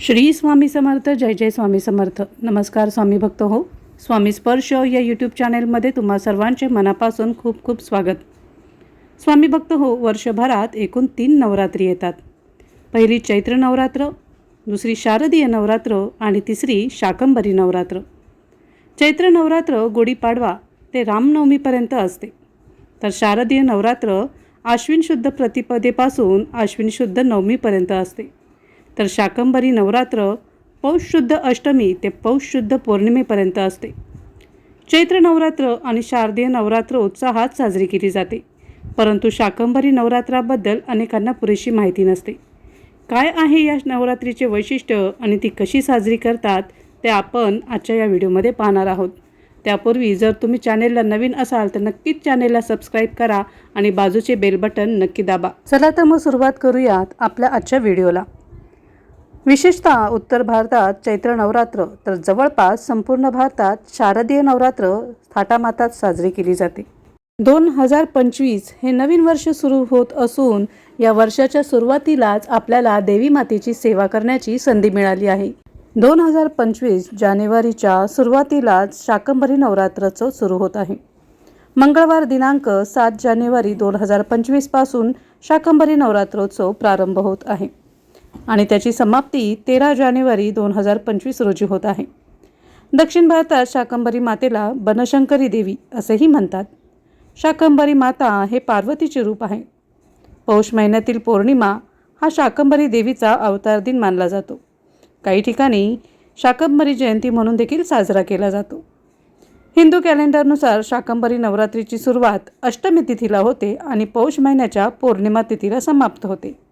श्री स्वामी समर्थ जय जय स्वामी समर्थ. नमस्कार स्वामी भक्त हो. स्वामी स्पर्श या यूट्यूब चॅनेलमध्ये तुम्हा सर्वांचे मनापासून खूप खूप स्वागत. स्वामी भक्त हो वर्षभरात एकूण तीन नवरात्री येतात. पहिली चैत्र नवरात्र दुसरी शारदीय नवरात्र आणि तिसरी शाकंभरी नवरात्र. चैत्र नवरात्र गुढीपाडवा ते रामनवमीपर्यंत असते. तर शारदीय नवरात्र आश्विन शुद्ध प्रतिपदेपासून आश्विन शुद्ध नवमीपर्यंत असते. तर शाकंभरी नवरात्र पौषशुद्ध अष्टमी ते पौषशुद्ध पौर्णिमेपर्यंत असते. चैत्र नवरात्र आणि शारदीय नवरात्र उत्साहात साजरी केली जाते. परंतु शाकंभरी नवरात्राबद्दल अनेकांना पुरेशी माहिती नसते. काय आहे या नवरात्रीचे वैशिष्ट्य आणि ती कशी साजरी करतात ते आपण आजच्या या व्हिडिओमध्ये पाहणार आहोत. त्यापूर्वी जर तुम्ही चॅनेलला नवीन असाल तर नक्कीच चॅनेलला सबस्क्राईब करा आणि बाजूचे बेल बटन नक्की दाबा. चला तर मग सुरुवात करूयात आपल्या आजच्या व्हिडिओला. विशेषतः उत्तर भारतात चैत्र नवरात्र तर जवळपास संपूर्ण भारतात शारदीय नवरात्र थाटामातात साजरी केली जाते. दोन हजार पंचवीस हे नवीन वर्ष सुरू होत असून या वर्षाच्या सुरुवातीलाच आपल्याला देवी मातेची सेवा करण्याची संधी मिळाली आहे. दोन हजार पंचवीस जानेवारीच्या सुरुवातीलाच शाकंभरी नवरात्रोत्सव सुरू होत आहे. मंगळवार दिनांक सात जानेवारी दोन हजार पंचवीसपासून शाकंभरी नवरात्रोत्सव प्रारंभ होत आहे. आणि त्याची समाप्ती तेरा जानेवारी दोन हजार पंचवीस रोजी होत आहे. दक्षिण भारतात शाकंभरी मातेला बनशंकरी देवी असेही म्हणतात. शाकंभरी माता हे पार्वतीचे रूप आहे. पौष महिन्यातील पौर्णिमा हा शाकंभरी देवीचा अवतार दिन मानला जातो. काही ठिकाणी शाकंभरी जयंती म्हणून देखील साजरा केला जातो. हिंदू कॅलेंडरनुसार शाकंभरी नवरात्रीची सुरुवात अष्टमी तिथीला होते आणि पौष महिन्याच्या पौर्णिमा तिथीला समाप्त होते.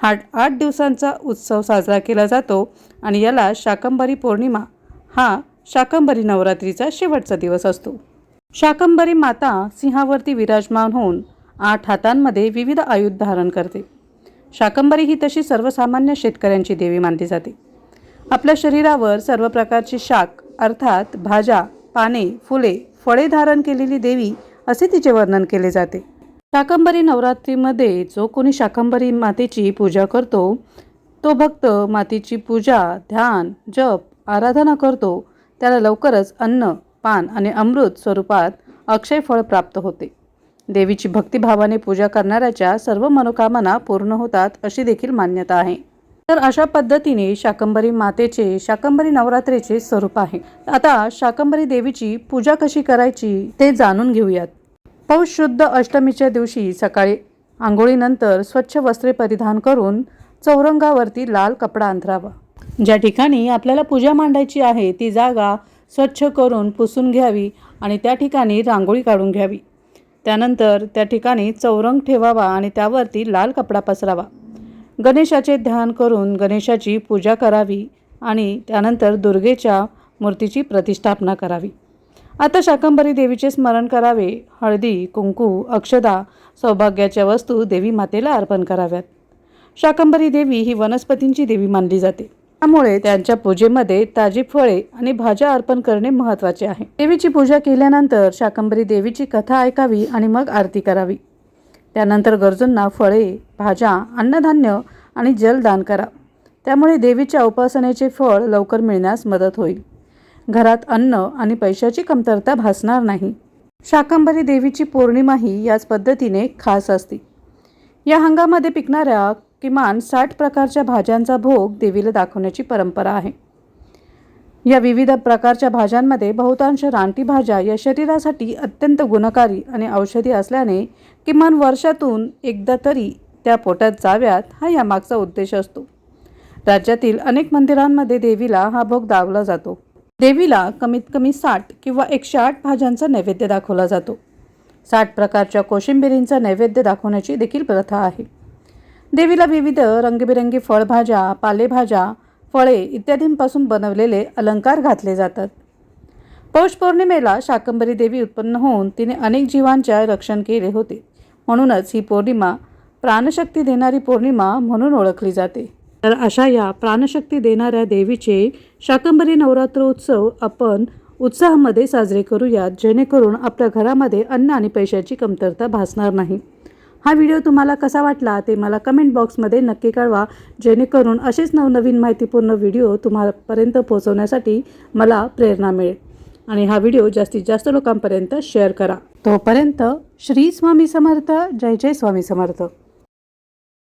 हा आठ दिवसांचा उत्सव साजरा केला जातो आणि याला शाकंभरी पौर्णिमा हा शाकंभरी नवरात्रीचा शेवटचा दिवस असतो. शाकंभरी माता सिंहावरती विराजमान होऊन आठ हातांमध्ये विविध आयुध धारण करते. शाकंभरी ही तशी सर्वसामान्य शेतकऱ्यांची देवी मानली जाते. आपल्या शरीरावर सर्व प्रकारची शाक अर्थात भाज्या पाने फुले फळे धारण केलेली देवी असे तिचे वर्णन केले जाते. शाकंभरी नवरात्रीमध्ये जो कोणी शाकंभरी मातेची पूजा करतो तो भक्त मातेची पूजा ध्यान जप आराधना करतो. त्याला लवकरच अन्न पान आणि अमृत स्वरूपात अक्षय फळ प्राप्त होते. देवीची भक्तिभावाने पूजा करणाऱ्याच्या सर्व मनोकामना पूर्ण होतात अशी देखील मान्यता आहे. तर अशा पद्धतीने शाकंभरी मातेचे शाकंभरी नवरात्रीचे स्वरूप आहे. आता शाकंभरी देवीची पूजा कशी करायची ते जाणून घेऊयात. पौष शुद्ध अष्टमीच्या दिवशी सकाळी आंघोळीनंतर स्वच्छ वस्त्रे परिधान करून चौरंगावरती लाल कपडा अंथरावा. ज्या ठिकाणी आपल्याला पूजा मांडायची आहे ती जागा स्वच्छ करून पुसून घ्यावी आणि त्या ठिकाणी रांगोळी काढून घ्यावी. त्यानंतर त्या ठिकाणी चौरंग ठेवावा आणि त्यावरती लाल कपडा पसरावा. गणेशाचे ध्यान करून गणेशाची पूजा करावी आणि त्यानंतर दुर्गेच्या मूर्तीची प्रतिष्ठापना करावी. आता शाकंभरी देवीचे स्मरण करावे. हळदी कुंकू अक्षदा सौभाग्याच्या वस्तू देवी मातेला अर्पण कराव्यात. शाकंभरी देवी ही वनस्पतींची देवी मानली जाते. त्यामुळे त्यांच्या पूजेमध्ये ताजी फळे आणि भाज्या अर्पण करणे महत्त्वाचे आहे. देवीची पूजा केल्यानंतर शाकंभरी देवीची कथा ऐकावी आणि मग आरती करावी. त्यानंतर गरजूंना फळे भाज्या अन्नधान्य आणि जल दान करा. त्यामुळे देवीच्या उपासनेचे फळ लवकर मिळण्यास मदत होईल. घरात अन्न आणि पैशाची कमतरता भासणार नाही. शाकंभरी देवीची पौर्णिमाही याच पद्धतीने खास असते. या हंगामध्ये पिकणाऱ्या किमान साठ प्रकारच्या भाज्यांचा भोग देवीला दाखवण्याची परंपरा आहे. या विविध प्रकारच्या भाज्यांमध्ये बहुतांश रानटी भाज्या या शरीरासाठी अत्यंत गुणकारी आणि औषधी असल्याने किमान वर्षातून एकदा तरी त्या पोटात जाव्यात हा यामागचा उद्देश असतो. राज्यातील अनेक मंदिरांमध्ये देवीला हा भोग दावला जातो. देवीला कमीत कमी साठ किंवा एकशे आठ भाज्यांचा नैवेद्य दाखवला जातो. साठ प्रकारच्या कोशिंबिरींचा नैवेद्य दाखवण्याची देखील प्रथा आहे. देवीला विविध रंगीबिरंगी फळभाज्या पालेभाज्या फळे इत्यादींपासून बनवलेले अलंकार घातले जातात. पौष पौर्णिमेला शाकंभरी देवी उत्पन्न होऊन तिने अनेक जीवांचे रक्षण केले होते. म्हणूनच ही पौर्णिमा प्राणशक्ती देणारी पौर्णिमा म्हणून ओळखली जाते. तर अशा या प्राणशक्ती देणाऱ्या देवीचे शाकंभरी नवरात्र उत्सव आपण उत्साहामध्ये साजरे करूयात जेणेकरून आपल्या घरामध्ये अन्न आणि पैशाची कमतरता भासणार नाही. हा व्हिडिओ तुम्हाला कसा वाटला ते मला कमेंट बॉक्समध्ये नक्की कळवा जेणेकरून असेच नवनवीन माहितीपूर्ण व्हिडिओ तुम्हापर्यंत पोहोचवण्यासाठी मला प्रेरणा मिळेल. आणि हा व्हिडिओ जास्तीत जास्त लोकांपर्यंत शेअर करा. तोपर्यंत श्री स्वामी समर्थ जय जय स्वामी समर्थ.